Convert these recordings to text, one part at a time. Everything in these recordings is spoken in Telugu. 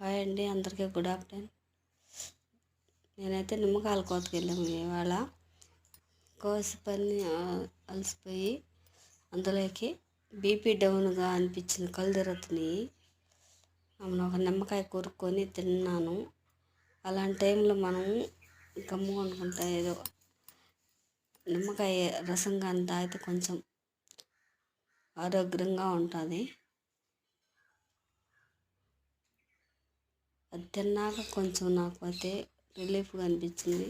హాయ్ అండి అందరికీ గుడ్ ఆఫ్టర్నూన్. నేనైతే నిమ్మకాయల కోతకి వెళ్ళాము ఇవాళ. కోసి పని అలసిపోయి అందులోకి బీపీ డౌన్గా అనిపించింది కళ్ళు తిరుగుతున్నాయి. ఆమెను ఒక నిమ్మకాయ కొరుక్కొని తిన్నాను. అలాంటి టైంలో మనం గమ్ము అనుకుంటా ఏదో నిమ్మకాయ రసం కానీ తాగితే కొంచెం ఆరోగ్యంగా ఉంటుంది. అది తిన్నాక కొంచెం నాకు అయితే రిలీఫ్గా అనిపించింది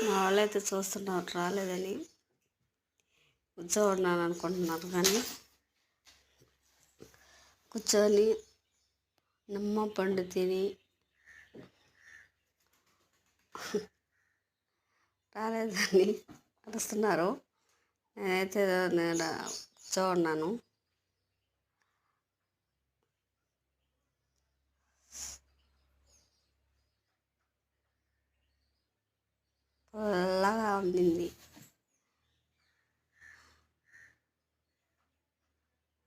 మా వాళ్ళైతే చూస్తున్నారు రాలేదని కూర్చోబడినాను అనుకుంటున్నారు కానీ కూర్చొని ನಮ್ಮ పండు తిని రాలేదని అరుస్తున్నారు నేనైతే నేను కూర్చోన్నాను పుల్లగా ఉండింది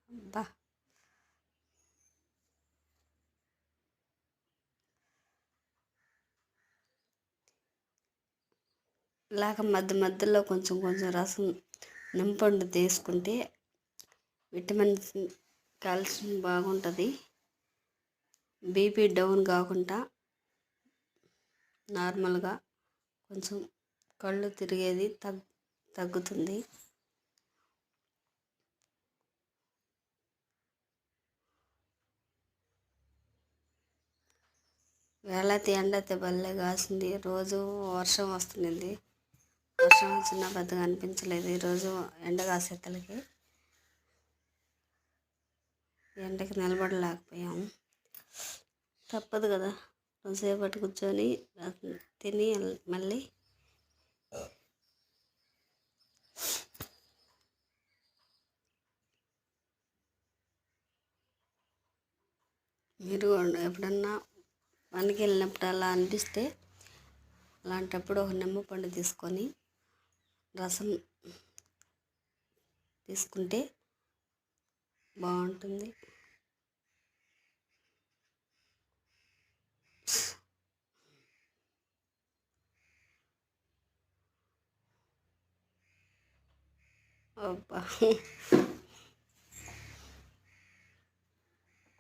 అబ్బా ఇలాగ మధ్య మధ్యలో కొంచెం కొంచెం రసం నింపండు తీసుకుంటే విటమిన్స్ కాల్షియం బాగుంటుంది. బీపీ డౌన్ కాకుండా నార్మల్గా కొంచెం కళ్ళు తిరిగేది తగ్ తగ్గుతుంది. వేళైతే ఎండ అయితే భలే కాసింది. రోజు వర్షం వస్తుంది వర్షం వచ్చినా పెద్దగా అనిపించలేదు. ఈరోజు ఎండ కాసేతలకి ఎండకి నిలబడలేకపోయాము తప్పదు కదా. కొంతసేపటి కూర్చొని తిని మళ్ళీ మీరు ఎప్పుడన్నా పనికి వెళ్ళినప్పుడు అలా అనిపిస్తే అలాంటప్పుడు ఒక నిమ్మ పండు తీసుకొని రసం తీసుకుంటే బాగుంటుంది. అబ్బా.